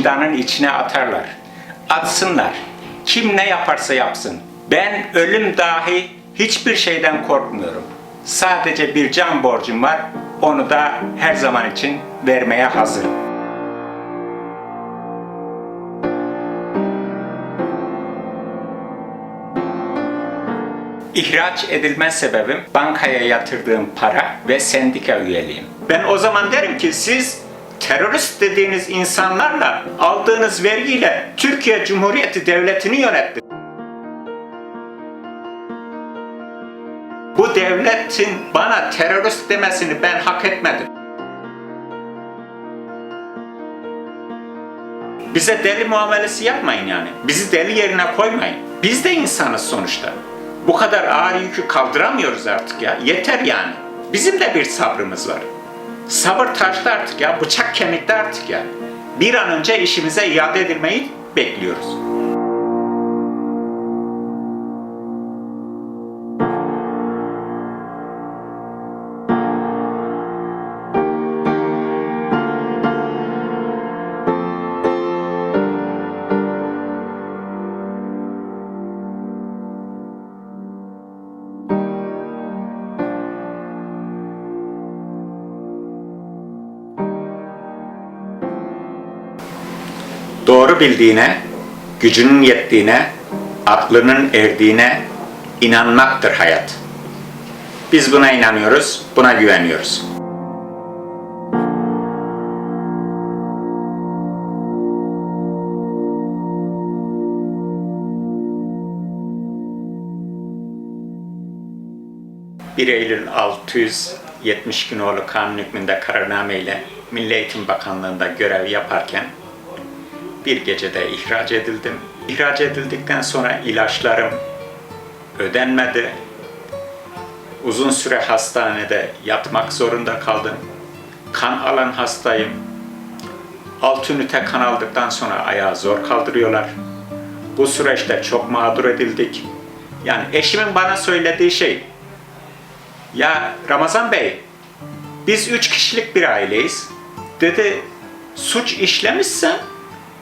zindanın içine atarlar. Atsınlar. Kim ne yaparsa yapsın. Ben ölüm dahi hiçbir şeyden korkmuyorum. Sadece bir can borcum var. Onu da her zaman için vermeye hazırım. İhraç edilme sebebim bankaya yatırdığım para ve sendika üyeliğim. Ben o zaman derim ki siz terörist dediğiniz insanlarla aldığınız vergiyle Türkiye Cumhuriyeti Devleti'ni yönettiniz. Bu devletin bana terörist demesini ben hak etmedim. Bize deli muamelesi yapmayın yani. Bizi deli yerine koymayın. Biz de insanız sonuçta. Bu kadar ağır yükü kaldıramıyoruz artık ya. Yeter yani. Bizim de bir sabrımız var. Sabır taştı artık ya. Bıçak kemikte artık ya. Bir an önce işimize iade edilmeyi bekliyoruz. Doğru bildiğine, gücünün yettiğine, aklının erdiğine inanmaktır hayat. Biz buna inanıyoruz, buna güveniyoruz. ...1 Eylül 670 günoğlu kanun hükmünde kararname ile Milli Eğitim Bakanlığı'nda görev yaparken bir gecede ihraç edildim. İhraç edildikten sonra ilaçlarım ödenmedi. Uzun süre hastanede yatmak zorunda kaldım. Kan alan hastayım. Alt ünite kan aldıktan sonra ayağı zor kaldırıyorlar. Bu süreçte çok mağdur edildik. Yani eşimin bana söylediği şey, ya Ramazan Bey, biz üç kişilik bir aileyiz. Dedi, suç işlemişsen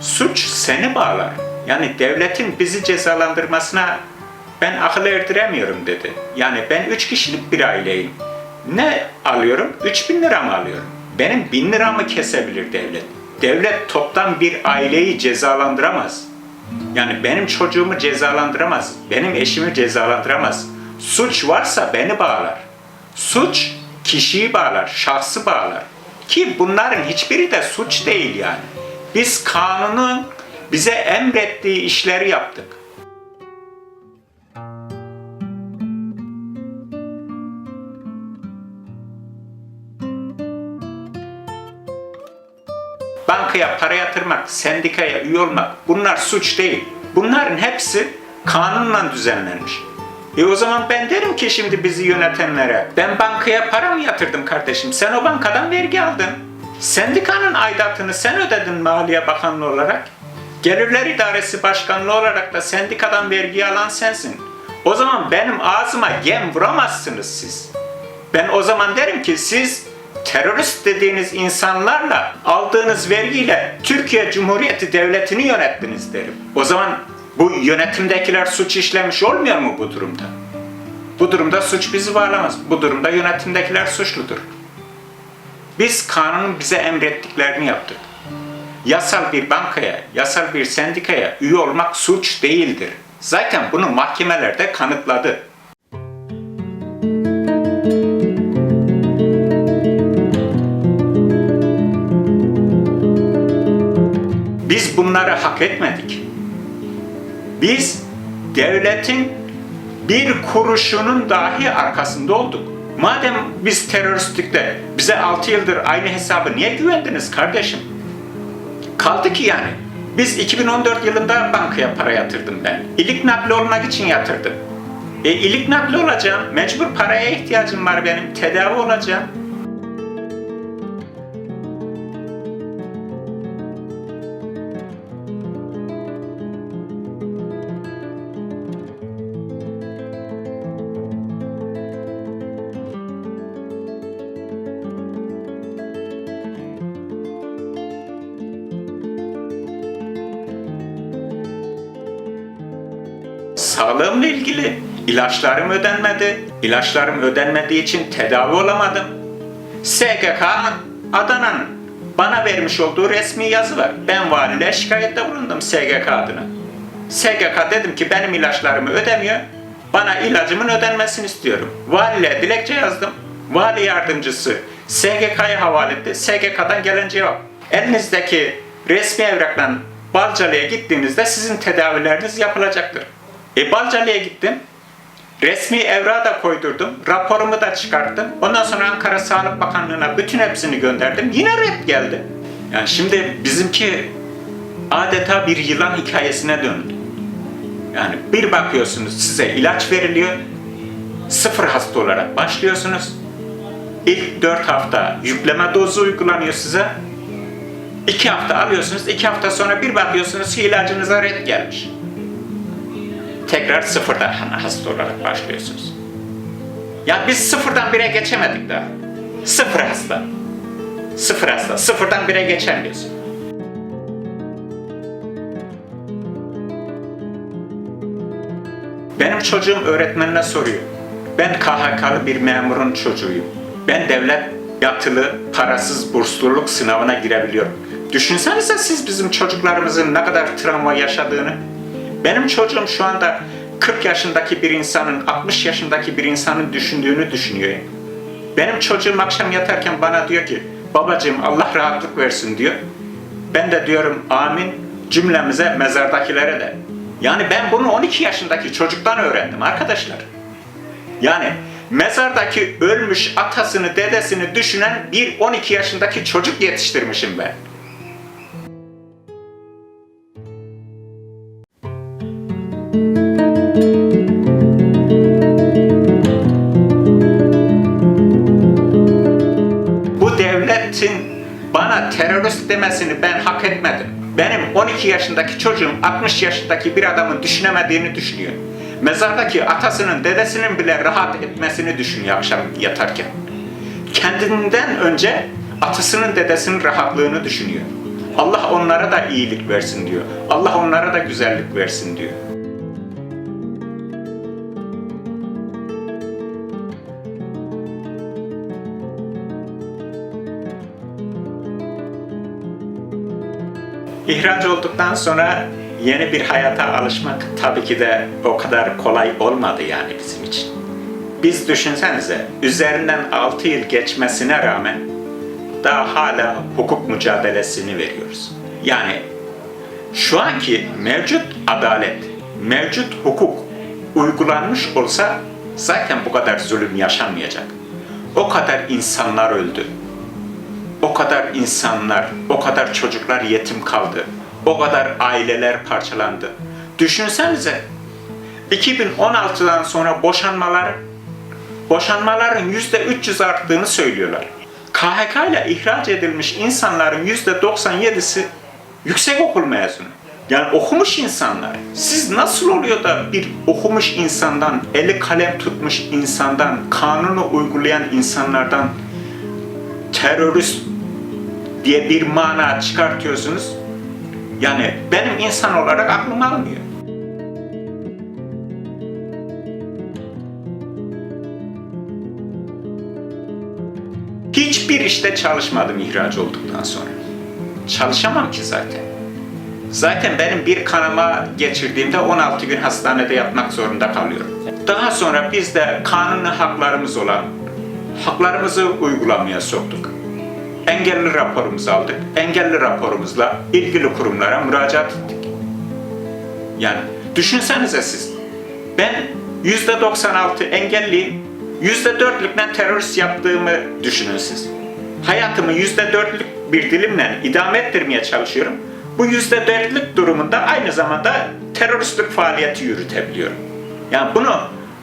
suç seni bağlar. Yani devletin bizi cezalandırmasına ben akıl erdiremiyorum dedi. Yani ben üç kişilik bir aileyim. Ne alıyorum? 3000 lira mı alıyorum? Benim 1000 liramı kesebilir devlet. Devlet toptan bir aileyi cezalandıramaz. Yani benim çocuğumu cezalandıramaz. Benim eşimi cezalandıramaz. Suç varsa beni bağlar. Suç kişiyi bağlar, şahsı bağlar. Ki bunların hiçbiri de suç değil yani. Biz kanunun bize emrettiği işleri yaptık. Bankaya para yatırmak, sendikaya üye olmak bunlar suç değil. Bunların hepsi kanunla düzenlenmiş. E o zaman ben derim ki şimdi bizi yönetenlere, ben bankaya para mı yatırdım kardeşim? Sen o bankadan vergi aldın. Sendikanın aidatını sen ödedin Maliye Bakanlığı olarak. Gelirler İdaresi Başkanlığı olarak da sendikadan vergi alan sensin. O zaman benim ağzıma gem vuramazsınız siz. Ben o zaman derim ki siz terörist dediğiniz insanlarla aldığınız vergiyle Türkiye Cumhuriyeti Devleti'ni yönettiniz derim. O zaman bu yönetimdekiler suç işlemiş olmuyor mu bu durumda? Bu durumda suç bizi bağlamaz. Bu durumda yönetimdekiler suçludur. Biz kanunun bize emrettiklerini yaptık. Yasal bir bankaya, yasal bir sendikaya üye olmak suç değildir. Zaten bunu mahkemelerde kanıtladı. Biz bunları hak etmedik. Biz devletin bir kuruşunun dahi arkasında olduk. Madem biz teröristlikte bize 6 yıldır aynı hesabı niye güvendiniz kardeşim? Kaldı ki yani. Biz 2014 yılında bankaya para yatırdım ben. İlik nakli olmak için yatırdım. E ilik nakli olacağım. Mecbur paraya ihtiyacım var benim. Tedavi olacağım. Sağlığımla ilgili. İlaçlarım ödenmedi. İlaçlarım ödenmediği için tedavi olamadım. SGK Adana'nın bana vermiş olduğu resmi yazı var. Ben valiliğe şikayette bulundum SGK adına. SGK dedim ki benim ilaçlarımı ödemiyor. Bana ilacımın ödenmesini istiyorum. Valiliğe dilekçe yazdım. Vali yardımcısı SGK'ya havale etti. SGK'dan gelen cevap. Elinizdeki resmi evrakla Balcalı'ya gittiğinizde sizin tedavileriniz yapılacaktır. E gittim. Resmi evrağı da koydurdum. Raporumu da çıkarttım. Ondan sonra Ankara Sağlık Bakanlığı'na bütün hepsini gönderdim. Yine red geldi. Yani şimdi bizimki adeta bir yılan hikayesine döndü. Yani bir bakıyorsunuz size ilaç veriliyor. Sıfır hasta olarak başlıyorsunuz. İlk 4 hafta yükleme dozu uygulanıyor size. 2 hafta alıyorsunuz. 2 hafta sonra bir bakıyorsunuz ki ilacınıza red gelmiş. Tekrar sıfırdan hasta olarak başlıyorsunuz. Ya biz sıfırdan bire geçemedik daha. Sıfır hasta. Sıfır hasta. Sıfırdan bire geçemiyoruz. Benim çocuğum öğretmenine soruyor. Ben KHK'lı bir memurun çocuğuyum. Ben devlet yatılı, parasız bursluluk sınavına girebiliyorum. Düşünsenize siz bizim çocuklarımızın ne kadar travma yaşadığını. Benim çocuğum şu anda 40 yaşındaki bir insanın, 60 yaşındaki bir insanın düşündüğünü düşünüyor. Benim çocuğum akşam yatarken bana diyor ki, babacığım Allah rahatlık versin diyor. Ben de diyorum amin cümlemize mezardakilere de. Yani ben bunu 12 yaşındaki çocuktan öğrendim arkadaşlar. Yani mezardaki ölmüş atasını, dedesini düşünen bir 12 yaşındaki çocuk yetiştirmişim ben. Terörist demesini ben hak etmedim. Benim 12 yaşındaki çocuğum 60 yaşındaki bir adamın düşünemediğini düşünüyor. Mezardaki atasının, dedesinin bile rahat etmesini düşünüyor akşam yatarken. Kendinden önce atasının, dedesinin rahatlığını düşünüyor. Allah onlara da iyilik versin diyor. Allah onlara da güzellik versin diyor. İhraç olduktan sonra yeni bir hayata alışmak tabii ki de o kadar kolay olmadı yani bizim için. Biz düşünsenize üzerinden 6 yıl geçmesine rağmen daha hala hukuk mücadelesini veriyoruz. Yani şu anki mevcut adalet, mevcut hukuk uygulanmış olsa zaten bu kadar zulüm yaşanmayacak. O kadar insanlar öldü. O kadar insanlar, o kadar çocuklar yetim kaldı. O kadar aileler parçalandı. Düşünsenize 2016'dan sonra boşanmalar boşanmaların yüzde 300 arttığını söylüyorlar. KHK ile ihraç edilmiş insanların yüzde 97'si yüksek okul mezunu. Yani okumuş insanlar. Siz nasıl oluyor da bir okumuş insandan, eli kalem tutmuş insandan, kanunu uygulayan insanlardan terörist diye bir mana çıkartıyorsunuz. Yani benim insan olarak aklım almıyor. Hiçbir işte çalışmadım ihraç olduktan sonra. Çalışamam ki zaten. Zaten benim bir kanama geçirdiğimde 16 gün hastanede yatmak zorunda kalıyorum. Daha sonra biz de kanuni haklarımız olan haklarımızı uygulamaya soktuk. Engelli raporumuzu aldık. Engelli raporumuzla ilgili kurumlara müracaat ettik. Yani düşünsenize siz. Ben %96 engelliyim. %4'lükle terörist yaptığımı düşünün siz. Hayatımı %4'lük bir dilimle idame ettirmeye çalışıyorum. Bu %4'lük durumunda aynı zamanda teröristlik faaliyeti yürütebiliyorum. Yani bunu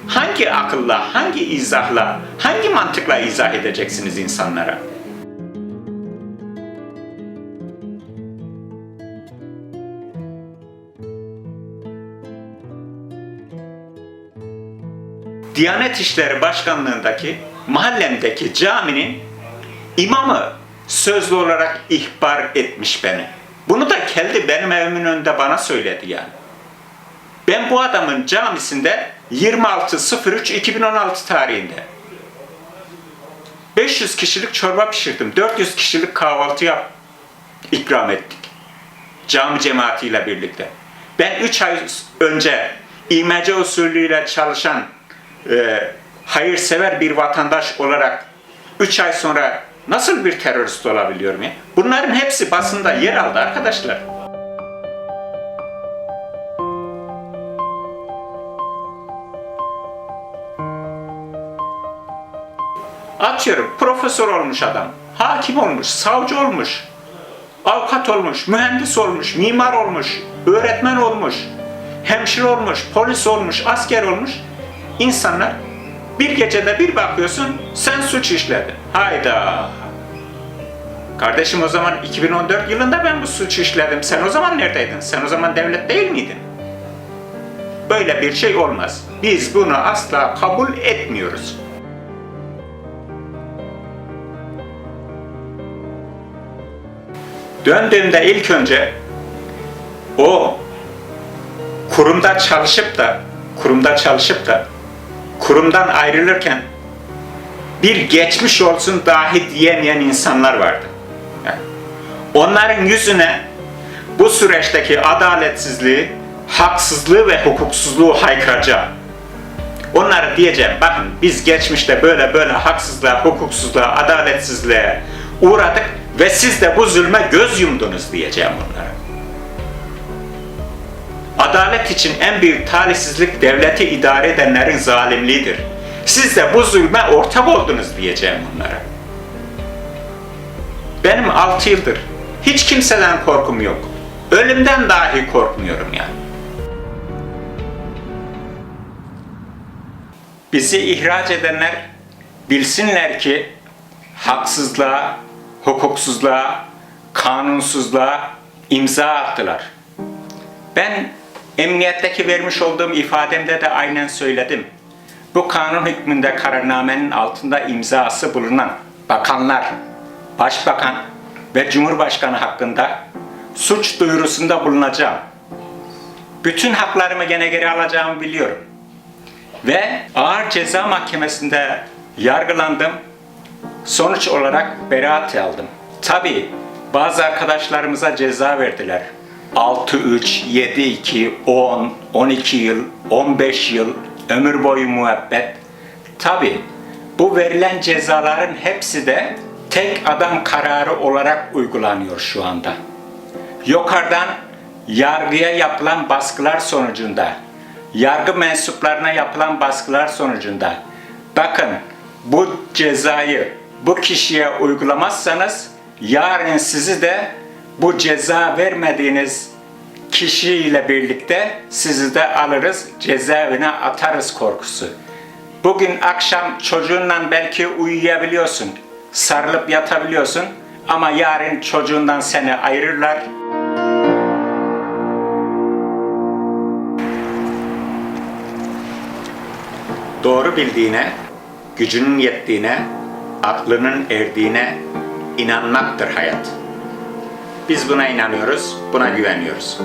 hangi akılla, hangi izahla, hangi mantıkla izah edeceksiniz insanlara? Diyanet İşleri Başkanlığındaki mahallemdeki caminin imamı sözlü olarak ihbar etmiş beni. Bunu da kendi benim evimin önünde bana söyledi yani. Ben bu adamın camisinde 26.03.2016 tarihinde 500 kişilik çorba pişirdim. 400 kişilik kahvaltı yap, ikram ettik. Cami cemaatiyle birlikte. Ben 3 ay önce imece usulüyle çalışan e, hayırsever bir vatandaş olarak 3 ay sonra nasıl bir terörist olabiliyorum ya? Bunların hepsi basında yer aldı arkadaşlar. Atıyorum profesör olmuş adam, hakim olmuş, savcı olmuş, avukat olmuş, mühendis olmuş, mimar olmuş, öğretmen olmuş, hemşire olmuş, polis olmuş, asker olmuş. İnsanlar bir gecede bir bakıyorsun sen suç işledin. Hayda. Kardeşim o zaman 2014 yılında ben bu suç işledim. Sen o zaman neredeydin? Sen o zaman devlet değil miydin? Böyle bir şey olmaz. Biz bunu asla kabul etmiyoruz. Döndüğümde ilk önce o kurumda çalışıp da kurumda çalışıp da kurumdan ayrılırken bir geçmiş olsun dahi diyemeyen insanlar vardı. Onların yüzüne bu süreçteki adaletsizliği, haksızlığı ve hukuksuzluğu haykıracağım. Onlara diyeceğim, bakın biz geçmişte böyle böyle haksızlığa, hukuksuzluğa, adaletsizliğe uğradık ve siz de bu zulme göz yumdunuz diyeceğim onlara. Adalet için en büyük talihsizlik devleti idare edenlerin zalimliğidir. Siz de bu zulme ortak oldunuz diyeceğim onlara. Benim 6 yıldır hiç kimseden korkum yok. Ölümden dahi korkmuyorum yani. Bizi ihraç edenler bilsinler ki haksızlığa, hukuksuzluğa, kanunsuzluğa imza attılar. Ben emniyetteki vermiş olduğum ifademde de aynen söyledim. Bu kanun hükmünde kararnamenin altında imzası bulunan bakanlar, başbakan ve cumhurbaşkanı hakkında suç duyurusunda bulunacağım. Bütün haklarımı gene geri alacağımı biliyorum. Ve ağır ceza mahkemesinde yargılandım. Sonuç olarak beraat aldım. Tabi bazı arkadaşlarımıza ceza verdiler. 6, 3, 7, 2, 10, 12 yıl, 15 yıl, ömür boyu müebbet. Tabi bu verilen cezaların hepsi de tek adam kararı olarak uygulanıyor şu anda. Yukarıdan yargıya yapılan baskılar sonucunda, yargı mensuplarına yapılan baskılar sonucunda, bakın bu cezayı bu kişiye uygulamazsanız yarın sizi de bu ceza vermediğiniz kişiyle birlikte sizi de alırız cezaevine atarız korkusu. Bugün akşam çocuğunla belki uyuyabiliyorsun, sarılıp yatabiliyorsun ama yarın çocuğundan seni ayırırlar. Doğru bildiğine, gücünün yettiğine, aklının erdiğine inanmaktır hayat. Biz buna inanıyoruz, buna güveniyoruz.